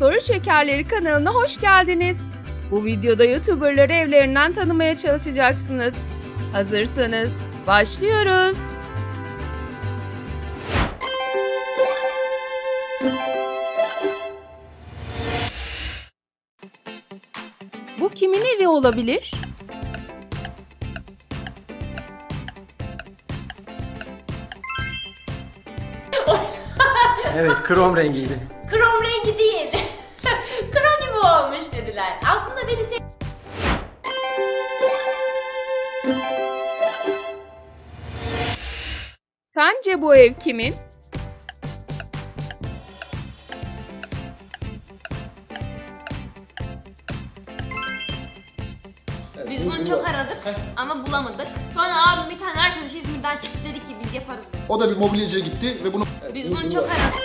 Soru Şekerleri kanalına hoş geldiniz. Bu videoda YouTuber'ları evlerinden tanımaya çalışacaksınız. Hazırsanız başlıyoruz. Bu kimin evi olabilir? Evet, krom rengiydi. Krom rengi değil. Olmuş dediler. Aslında beni sev... Sence bu ev kimin? Biz bunu çok aradık ama bulamadık. Sonra abim bir tane arkadaş İzmir'den çıktı dedi ki biz yaparız bunu. O da bir mobilyacıya gitti ve bunu... Biz bunu çok aradık.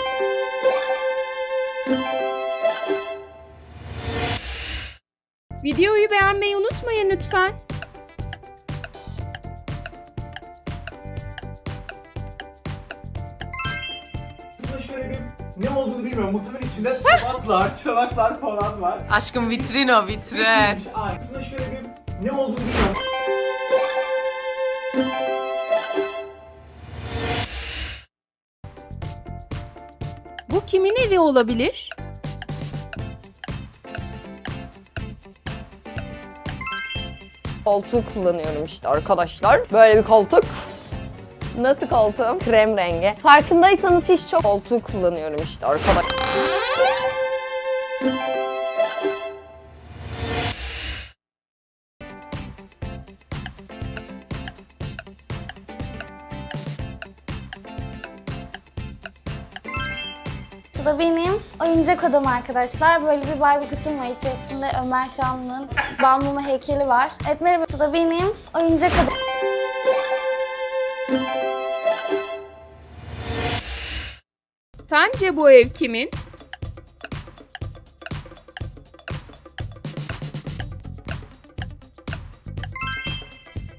Videoyu beğenmeyi unutmayın lütfen. Aslında şöyle bir ne olduğunu bilmiyorum. Muhtemelen içinde tabaklar, çanaklar falan var. Aşkım vitrin o vitrin. Ay, Aslında şöyle bir ne olduğunu bilmiyorum. Bu kimin evi olabilir? Koltuğu kullanıyorum işte arkadaşlar. Böyle bir koltuk. Nasıl koltuğum? Krem rengi. Farkındaysanız hiç çok koltuğu kullanıyorum işte arkadaş. Bu da benim oyuncak odam arkadaşlar. Böyle bir Barbie kutum var. İçerisinde Ömer Şanlı'nın Balmumu heykeli var. Evet merhaba. Bu da benim oyuncak odam. Sence bu ev kimin?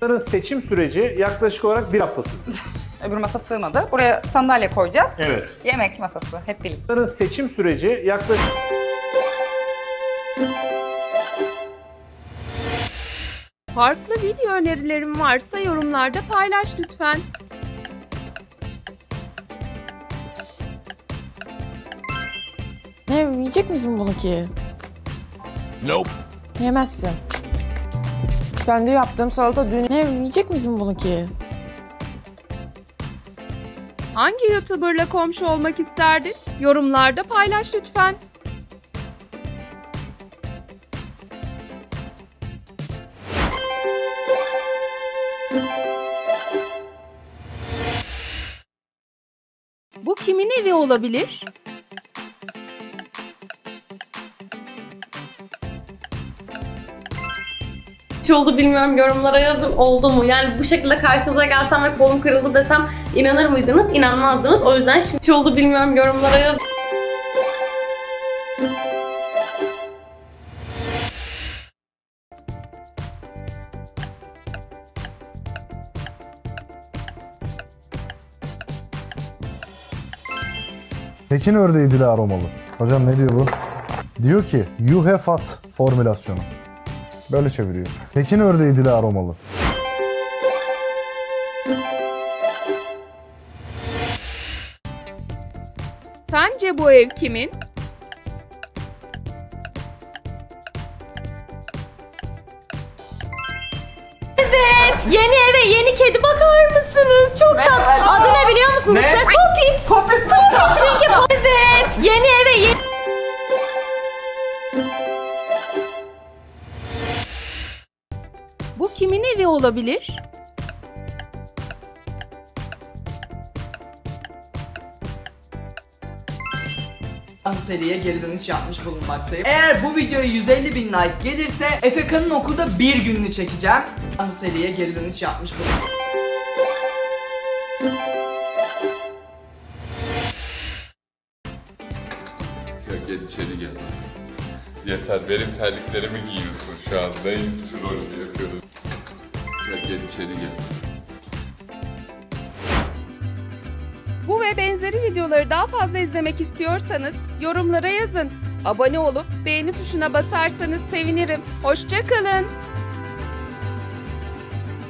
Bunların seçim süreci yaklaşık olarak bir hafta sürdü. Öbür masa sığmadı. Buraya sandalye koyacağız. Evet. Yemek masası hep birlikte. Bunların seçim süreci yaklaşık Farklı video önerilerim varsa yorumlarda paylaş lütfen. Ne yiyecek misin bunu ki? Nope. Yemezsin. Kendi yaptığım salata dün ne yiyecek misin bunu ki? Hangi YouTuber'la komşu olmak isterdin? Yorumlarda paylaş lütfen. Bu kimin evi olabilir? Hiç oldu bilmiyorum yorumlara yazın oldu mu? Yani bu şekilde karşınıza gelsem ve kolum kırıldı desem inanır mıydınız? İnanmazdınız. O yüzden şimdi hiç oldu bilmiyorum yorumlara yazın. Pekin ördeği dili aromalı. Hocam ne diyor bu? Diyor ki you have fat formülasyonu. Böyle çeviriyor. Pekin ördeği dili aromalı. Sence bu ev kimin? Yeni eve yeni kedi bakar mısınız? Çok Bu kimin evi olabilir? Seriye geri dönüş yapmış bulunmaktayım. Eğer bu videoya 150 bin like gelirse Efeka'nın okulda bir gününü çekeceğim. Bu seriye geri dönüş yapmış bulunmaktayım. Yeter benim terliklerimi giyiyorsun şu anda. Şu rolü yapıyoruz. Ya gel içeri gel. Bu ve benzeri videoları daha fazla izlemek istiyorsanız yorumlara yazın. Abone olup beğeni tuşuna basarsanız sevinirim. Hoşçakalın.